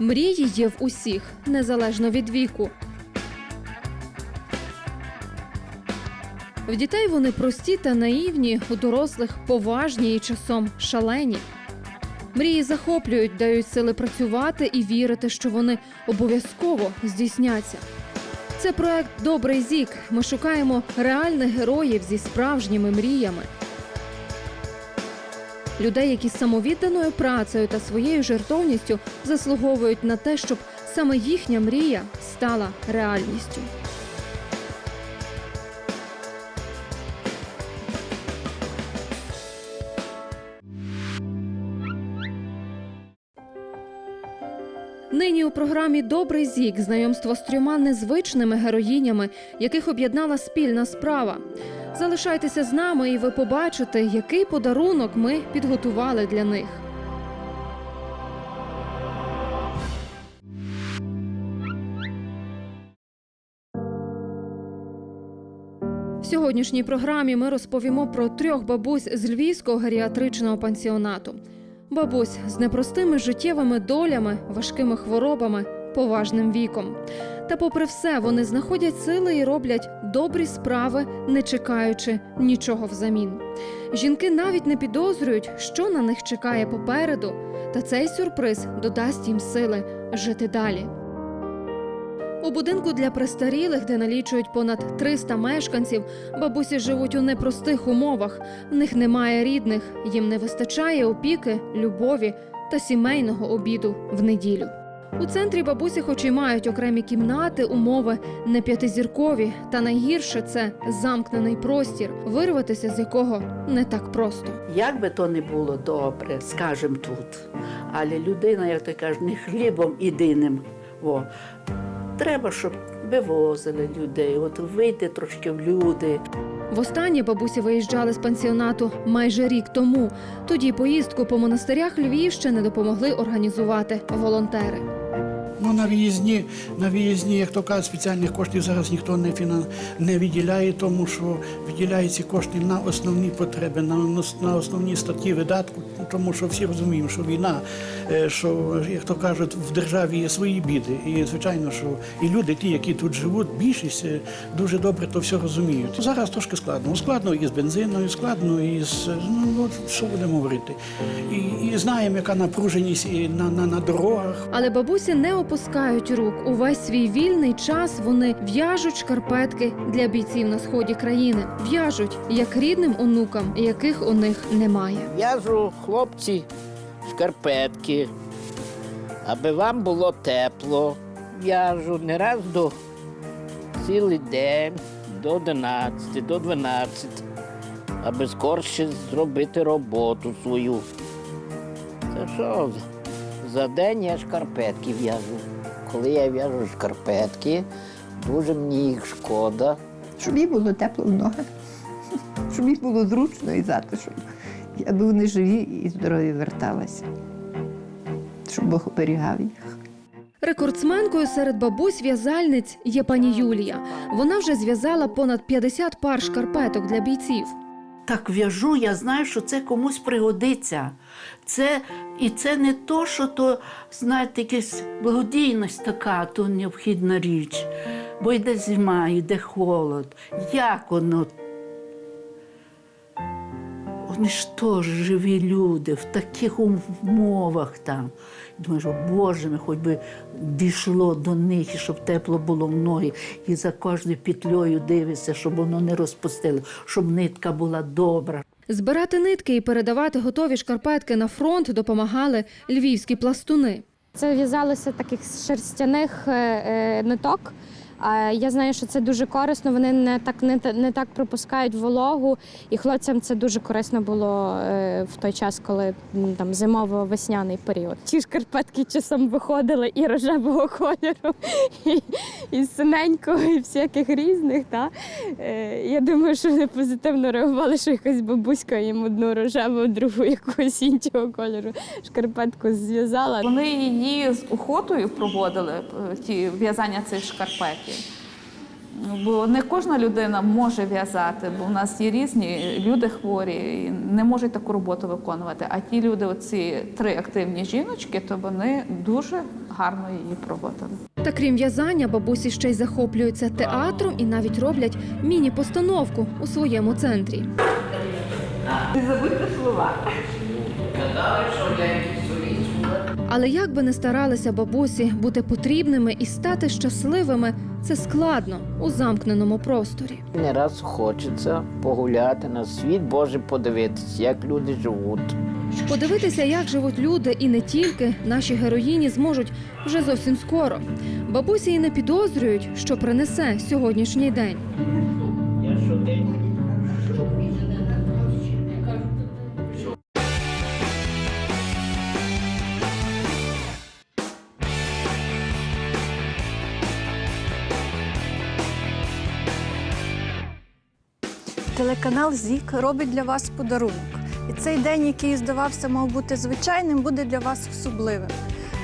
Мрії є в усіх, незалежно від віку. В дітей вони прості та наївні, у дорослих поважні і часом шалені. Мрії захоплюють, дають сили працювати і вірити, що вони обов'язково здійсняться. Це проект Добрий зік. Ми шукаємо реальних героїв зі справжніми мріями. Людей, які самовідданою працею та своєю жертовністю заслуговують на те, щоб саме їхня мрія стала реальністю. Нині у програмі Добрий зік знайомство з трьома незвичними героїнями, яких об'єднала спільна справа. Залишайтеся з нами, і ви побачите, який подарунок ми підготували для них. В сьогоднішній програмі ми розповімо про трьох бабусь з львівського геріатричного пансіонату. Бабусь з непростими життєвими долями, важкими хворобами, поважним віком. Та, попри все, вони знаходять сили і роблять добрі справи, не чекаючи нічого взамін. Жінки навіть не підозрюють, що на них чекає попереду, та цей сюрприз додасть їм сили жити далі. У будинку для престарілих, де налічують понад 300 мешканців, бабусі живуть у непростих умовах. В них немає рідних, їм не вистачає опіки, любові та сімейного обіду в неділю. У центрі бабусі, хоч і мають окремі кімнати, умови не п'ятизіркові, та найгірше це замкнений простір, вирватися з якого не так просто. Як би то не було добре, скажем тут. Але людина, як ти кажеш, не хлібом єдиним. Во. Треба, щоб вивозили людей, от вийти трошки в люди. Востаннє бабусі виїжджали з пансіонату майже рік тому. Тоді поїздку по монастирях Львівщини допомогли організувати волонтери. Ну, на виїзні, на виїзні, як то кажуть, спеціальних коштів зараз ніхто не фінан... не виділяє, тому що виділяють ці кошти на основні потреби, на, на основні статті видатку, тому що всі розуміємо, що війна, е, що, як то кажуть, в державі є свої біди. І звичайно, що і люди, ті, які тут живуть, більшість е, дуже добре то все розуміють. Зараз трошки складно. Складно і з бензиною, складно і з ну от що будемо говорити. І, і знаємо, яка напруженість і на, на, на дорогах. Але бабусі не опускають рук. Увесь свій вільний час вони в'яжуть шкарпетки для бійців на сході країни. В'яжуть як рідним онукам, яких у них немає. В'яжу хлопці шкарпетки, аби вам було тепло. В'яжу не раз до цілий день, до 11, до 12, аби скорше зробити роботу свою. Це що? За день я шкарпетки в'яжу. Коли я в'яжу шкарпетки, дуже мені їх шкода. щоб їй було тепло в ногах, щоб їй було зручно і затишно. Аби вони живі і здорові верталися, щоб Бог оберігав їх. Рекордсменкою серед бабусь в'язальниць є пані Юлія. Вона вже зв'язала понад 50 пар шкарпеток для бійців. Так в'яжу, я знаю, що це комусь пригодиться. Це, і це не то, що то, знаєте, якась благодійність така, то необхідна річ. Бо йде зима, йде холод. Як воно? Вони ж теж живі люди в таких умовах там. Думаєш, о Боже мій, хоч би дійшло до них, і щоб тепло було в ноги. І за кожною петлею дивишся, щоб воно не розпустило, щоб нитка була добра. Збирати нитки і передавати готові шкарпетки на фронт допомагали львівські пластуни. Це в'язалося таких з шерстяних е, е, ниток. Я знаю, що це дуже корисно. Вони не так не, не так пропускають вологу, і хлопцям це дуже корисно було е, в той час, коли там зимово-весняний період. Ті шкарпетки часом виходили і рожевого кольору, і, і синенького, і всяких різних. Та? Е, Я думаю, що вони позитивно реагували, що якась бабуська їм одну рожеву, другу якогось іншого кольору шкарпетку зв'язала. Вони її з охотою проводили, е, ті в'язання цих шкарпетів. Бо не кожна людина може в'язати, бо в нас є різні люди хворі і не можуть таку роботу виконувати. А ті люди, оці три активні жіночки, то вони дуже гарно її проводили. Та крім в'язання, бабусі ще й захоплюються театром і навіть роблять міні-постановку у своєму центрі. Але як би не старалися бабусі бути потрібними і стати щасливими, це складно у замкненому просторі. Не раз хочеться погуляти на світ Божий подивитися, як люди живуть. Подивитися, як живуть люди, і не тільки наші героїні зможуть вже зовсім скоро. Бабусі і не підозрюють, що принесе сьогоднішній день. Я щодень Телеканал ЗІК робить для вас подарунок. І цей день, який здавався, мав бути звичайним, буде для вас особливим.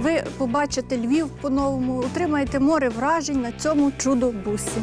Ви побачите Львів по-новому, отримаєте море вражень на цьому чудо бусі.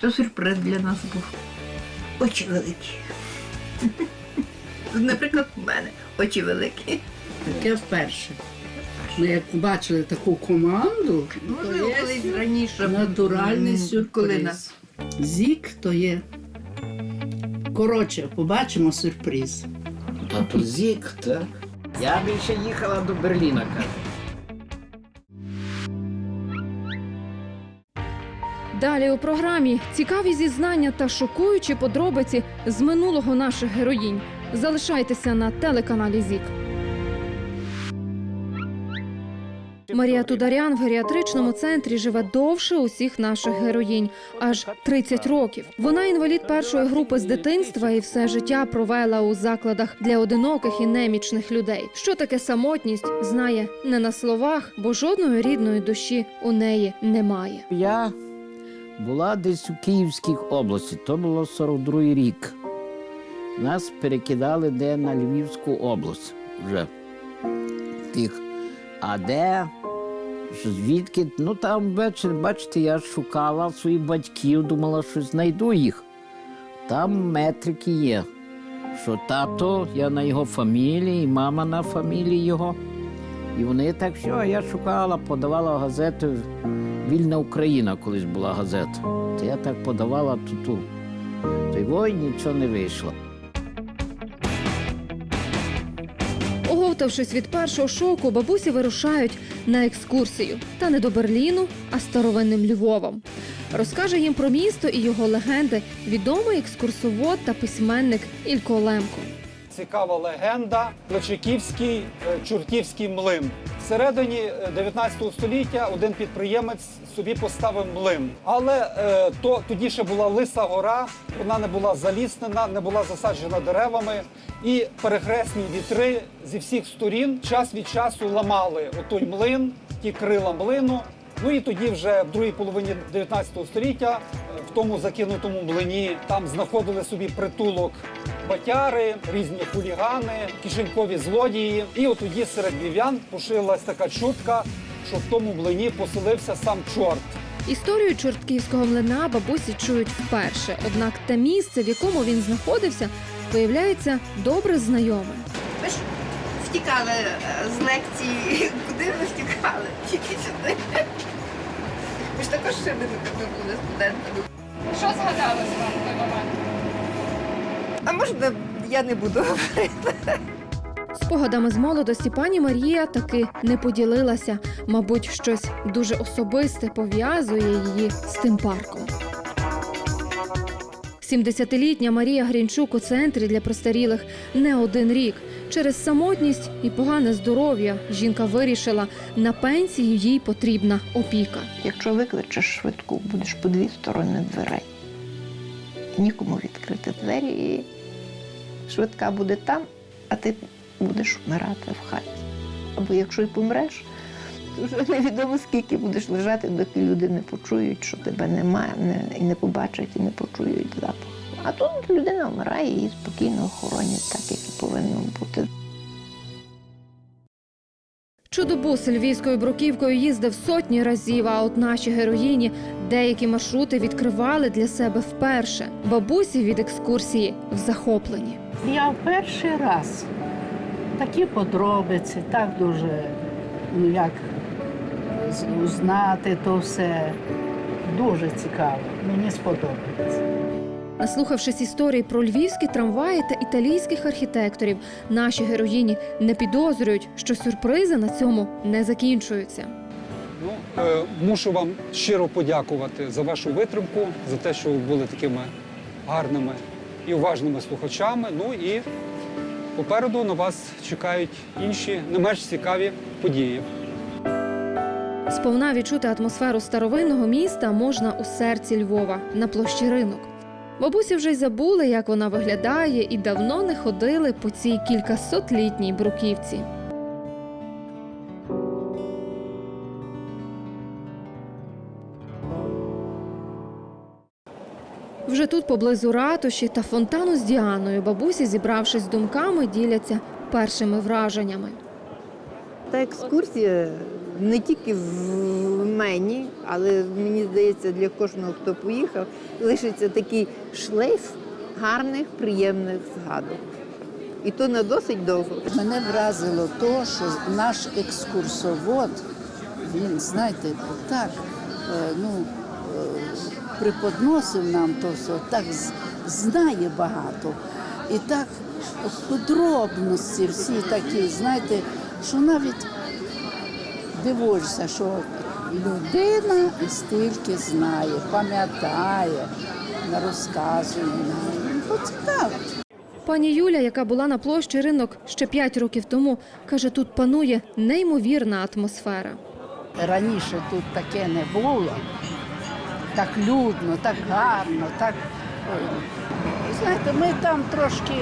Це сюрприз для нас був. Очі великі. Наприклад, у мене очі великі. Таке вперше. Ми як бачили таку команду, то є колись раніше. натуральний м, сюрприз. Нас Зік то є. Коротше, побачимо сюрприз. А то зік, так? Я більше їхала до Берліна, каже. Далі у програмі цікаві зізнання та шокуючі подробиці з минулого наших героїнь. Залишайтеся на телеканалі ЗІК. Марія Тударян в геріатричному центрі живе довше усіх наших героїнь аж 30 років. Вона інвалід першої групи з дитинства і все життя провела у закладах для одиноких і немічних людей. Що таке самотність, знає не на словах, бо жодної рідної душі у неї немає. Я була десь у Київській області, то було 42-й рік. Нас перекидали де на Львівську область вже. Тих. А де? Звідки? Ну там ввечері, бачите, я шукала своїх батьків, думала, що знайду їх. Там метрики є. Що тато, я на його фамілії, мама на фамілії його. І вони так, що я шукала, подавала газети. Вільна Україна колись була газета. То я так подавала туту. То й нічого не вийшло. Оговтавшись від першого шоку, бабусі вирушають на екскурсію. Та не до Берліну, а старовинним Львовом. Розкаже їм про місто і його легенди відомий екскурсовод та письменник Ілько Лемко. Цікава легенда Плечиківський е, чортівський млин. Всередині е, 19 століття один підприємець собі поставив млин. Але е, то тоді ще була лиса гора, вона не була заліснена, не була засаджена деревами. І перехресні вітри зі всіх сторін час від часу ламали отой млин, ті крила млину. Ну і тоді, вже в другій половині 19 століття, е, в тому закинутому млині там знаходили собі притулок батяри, різні хулігани, кишенькові злодії. І от тоді серед львів'ян поширилась така чутка, що в тому млині поселився сам чорт. Історію чортківського млина бабусі чують вперше. Однак те місце, в якому він знаходився, виявляється добре знайоме. Ви ж втікали е, з лекції. Куди ви втікали? Тільки сюди. Ви ж також ще не були студентами. Що згадалося вам в той момент? А можна я не буду говорити? Спогадами з молодості пані Марія таки не поділилася. Мабуть, щось дуже особисте пов'язує її з тим парком. 70-літня Марія Грінчук у центрі для престарілих не один рік. Через самотність і погане здоров'я жінка вирішила, на пенсію їй потрібна опіка. Якщо викличеш швидку, будеш по дві сторони дверей. Нікому відкрити двері, і швидка буде там, а ти будеш вмирати в хаті. Або якщо й помреш, то вже невідомо скільки будеш лежати, доки люди не почують, що тебе немає, не, і не побачать, і не почують запах. А тут людина вмирає, її спокійно охоронять, так як і повинно бути. Чудобус львівською бруківкою їздив сотні разів, а от наші героїні деякі маршрути відкривали для себе вперше. Бабусі від екскурсії в захопленні. Я в перший раз такі подробиці, так дуже, ну як узнати то все. Дуже цікаво. Мені сподобається. Наслухавшись історій про львівські трамваї та італійських архітекторів, наші героїні не підозрюють, що сюрпризи на цьому не закінчуються. Ну, е, мушу вам щиро подякувати за вашу витримку, за те, що ви були такими гарними і уважними слухачами. Ну і попереду на вас чекають інші не менш цікаві події. Сповна відчути атмосферу старовинного міста можна у серці Львова на площі ринок. Бабусі вже й забули, як вона виглядає, і давно не ходили по цій кількасотлітній бруківці. Вже тут, поблизу ратуші та фонтану з Діаною, бабусі, зібравшись думками, діляться першими враженнями. Та екскурсія не тільки в мені, але мені здається, для кожного, хто поїхав, лишиться такий шлейф гарних, приємних згадок. І то на досить довго. Мене вразило то, що наш екскурсовод, він, знаєте, так е, ну, е, преподносив нам то все, так знає багато. І так подробності всі такі, знаєте, що навіть дивуєшся, що людина стільки знає, пам'ятає, розказує. Ну, То цікаво. Пані Юля, яка була на площі ринок ще 5 років тому, каже, тут панує неймовірна атмосфера. Раніше тут таке не було. Так людно, так гарно, так. Знаєте, ми там трошки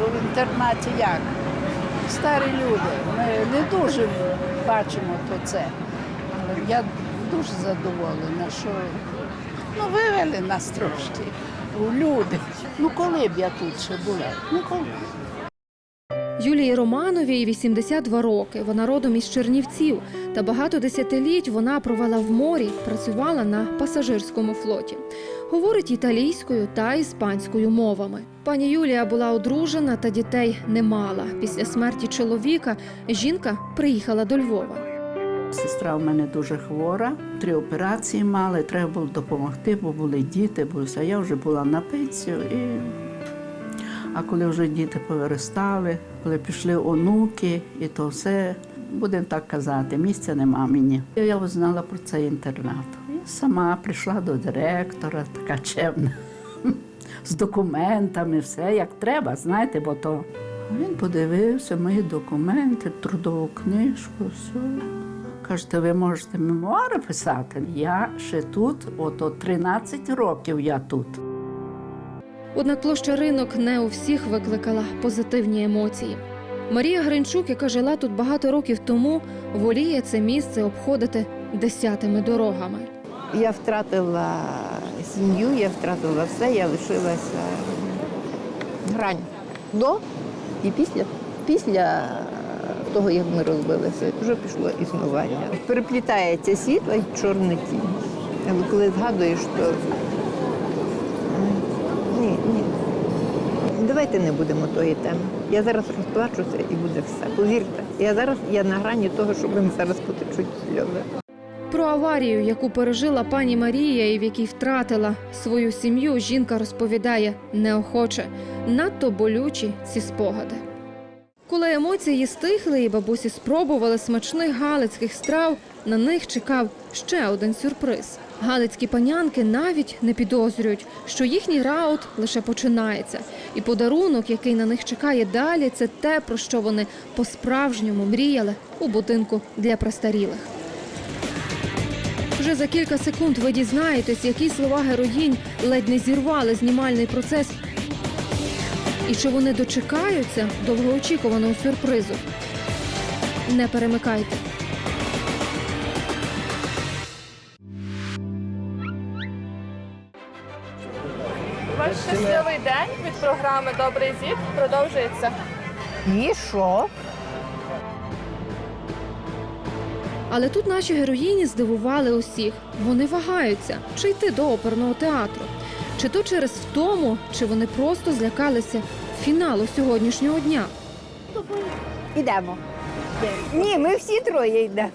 в інтернаті як. Старі люди. Ми не дуже бачимо то це. Але я дуже задоволена, що ну, вивели нас трошки у люди. Ну коли б я тут ще була? Ну коли? Юлії Романовій 82 роки. Вона родом із Чернівців. Та багато десятиліть вона провела в морі, працювала на пасажирському флоті. Говорить італійською та іспанською мовами. Пані Юлія була одружена та дітей не мала. Після смерті чоловіка жінка приїхала до Львова. Сестра в мене дуже хвора, три операції мали, треба було допомогти, бо були діти, бо все. Я вже була на пенсію. І... А коли вже діти повиростали, коли пішли онуки, і то все, будемо так казати, місця нема мені. Я узнала про цей інтернат. І сама прийшла до директора, така чемна, з документами, все як треба, знаєте, бо то. Він подивився мої документи, трудову книжку, все. Кажете, ви можете мемуари писати? Я ще тут, ото 13 років я тут. Однак площа ринок не у всіх викликала позитивні емоції. Марія Гринчук, яка жила тут багато років тому, воліє це місце обходити десятими дорогами. Я втратила сім'ю, я втратила все, я лишилася грань до і після. Після того, як ми розбилися, вже пішло існування. Переплітається світло і чорна тінь. Але коли згадуєш, то ні, ні. Давайте не будемо тої теми. Я зараз розплачуся і буде все. Повірте, я зараз я на грані того, що мені зараз потечуть сльози. Про аварію, яку пережила пані Марія і в якій втратила свою сім'ю, жінка розповідає неохоче, надто болючі ці спогади. Коли емоції стихли і бабусі спробували смачних галицьких страв, на них чекав ще один сюрприз. Галицькі панянки навіть не підозрюють, що їхній раут лише починається, і подарунок, який на них чекає далі, це те, про що вони по-справжньому мріяли у будинку для престарілих. Вже за кілька секунд ви дізнаєтесь, які слова героїнь ледь не зірвали знімальний процес. І чи вони дочекаються довгоочікуваного сюрпризу? Не перемикайте. Ваш щасливий день від програми Добрий зір продовжується. І що? Але тут наші героїні здивували усіх. Вони вагаються, чи йти до оперного театру. Чи то через втому, чи вони просто злякалися фіналу сьогоднішнього дня. Ідемо. Ні, ми всі троє йдемо.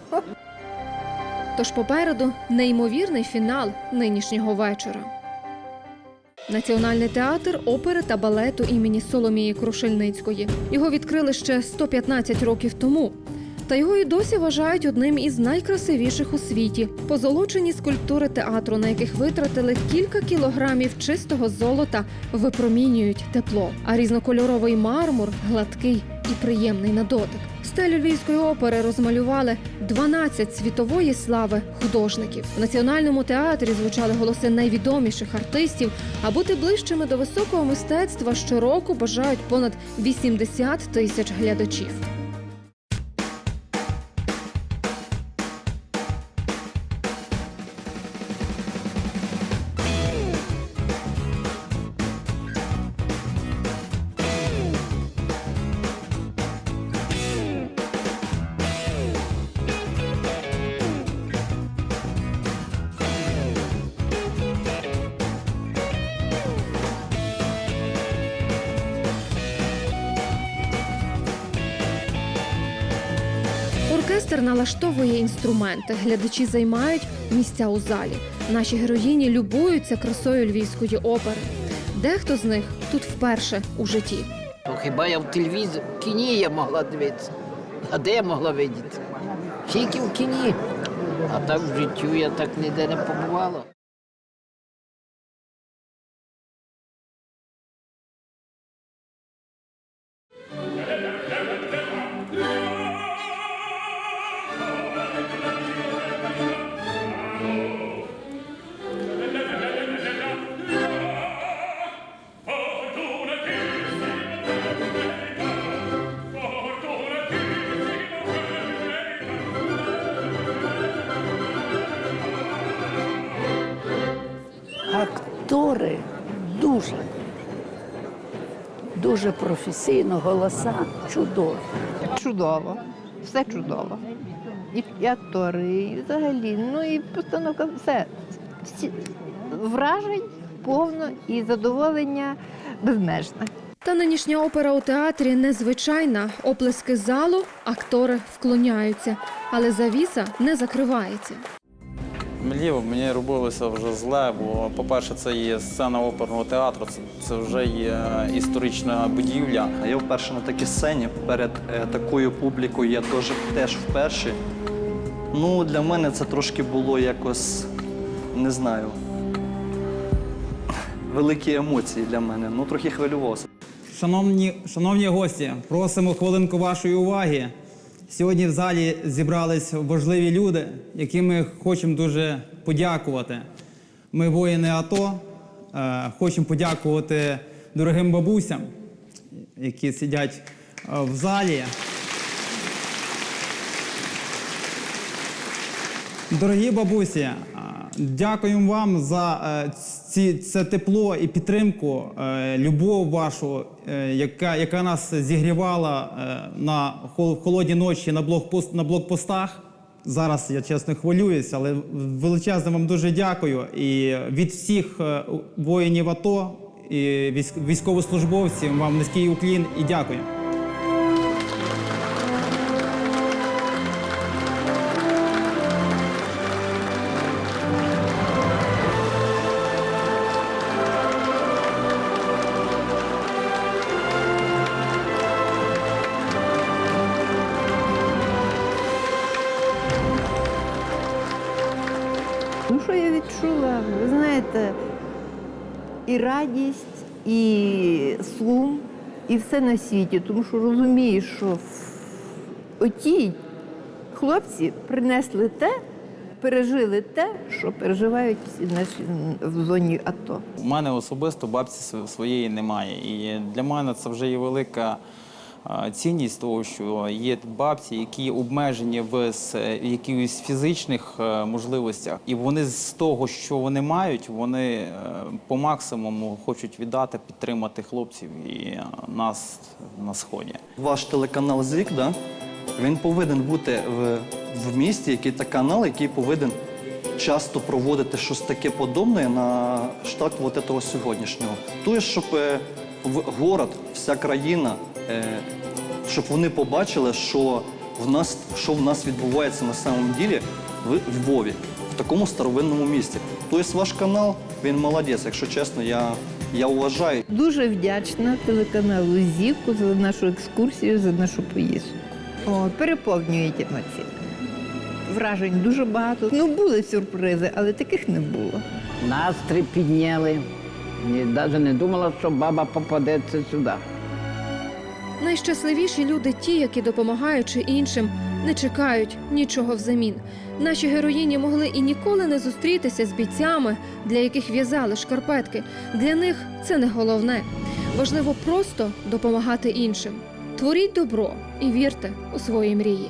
Тож попереду неймовірний фінал нинішнього вечора. Національний театр опери та балету імені Соломії Крушельницької. Його відкрили ще 115 років тому. Та його і досі вважають одним із найкрасивіших у світі. Позолочені скульптури театру, на яких витратили кілька кілограмів чистого золота, випромінюють тепло. А різнокольоровий мармур гладкий і приємний на дотик. Стелю львівської опери розмалювали 12 світової слави художників. В національному театрі звучали голоси найвідоміших артистів. А бути ближчими до високого мистецтва щороку бажають понад 80 тисяч глядачів. Оркестр інструменти. Глядачі займають місця у залі. Наші героїні любуються красою львівської опери. Дехто з них тут вперше у житті. То хіба я в телевізорі в кіні я могла дивитися? А де я могла видіти? Тільки в кіні. А так в життю я так ніде не побувала. Актори дуже, дуже професійно, голоса чудові. Чудово, все чудово. І, і актори, і взагалі, ну і постановка, все. Всі, вражень повно і задоволення безмежне. Та нинішня опера у театрі незвичайна. Оплески залу, актори вклоняються, але завіса не закривається. Мені, мені робилося вже зле, бо, по-перше, це є сцена оперного театру, це, це вже є історична будівля. Я вперше на такій сцені перед е, такою публікою я теж, теж вперше. Ну, для мене це трошки було якось, не знаю, великі емоції для мене. Ну, трохи хвилювався. Шановні, шановні гості, просимо хвилинку вашої уваги. Сьогодні в залі зібрались важливі люди, яким ми хочемо дуже подякувати. Ми воїни АТО. е, Хочемо подякувати дорогим бабусям, які сидять е, в залі. Дорогі бабусі, дякуємо вам за е, ці, це тепло і підтримку, е, любов вашу, е, яка, яка нас зігрівала на хол- холодні ночі на, блокпост, на блокпостах. Зараз я чесно хвилююся, але величезно вам дуже дякую. І від всіх воїнів АТО і військ- військовослужбовців вам низький уклін і дякую. Що я відчула? Ви знаєте, і радість, і сум, і все на світі, тому що розумієш, що оті хлопці принесли те, пережили те, що переживають всі наші в зоні АТО. У мене особисто бабці своєї немає. І для мене це вже є велика цінність того, що є бабці, які обмежені в якихось фізичних е, можливостях, і вони з того, що вони мають, вони е, по максимуму хочуть віддати, підтримати хлопців і е, нас на сході. Ваш телеканал ЗІК, да? Він повинен бути в, в місті, який та канал, який повинен часто проводити щось таке подобне на штат вот этого сьогоднішнього. Тобто, щоб в город, вся країна, щоб вони побачили, що в нас, що в нас відбувається на самом ділі в Львові, в такому старовинному місті. Тобто ваш канал, він молодець, якщо чесно, я, я вважаю. Дуже вдячна телеканалу Зівку за нашу екскурсію, за нашу поїздку. О, переповнюють емоції. Вражень дуже багато. Ну, були сюрпризи, але таких не було. Настрій підняли. Навіть не думала, що баба попадеться сюди. Найщасливіші люди ті, які, допомагаючи іншим, не чекають нічого взамін. Наші героїні могли і ніколи не зустрітися з бійцями, для яких в'язали шкарпетки. Для них це не головне. Важливо просто допомагати іншим. Творіть добро і вірте у свої мрії.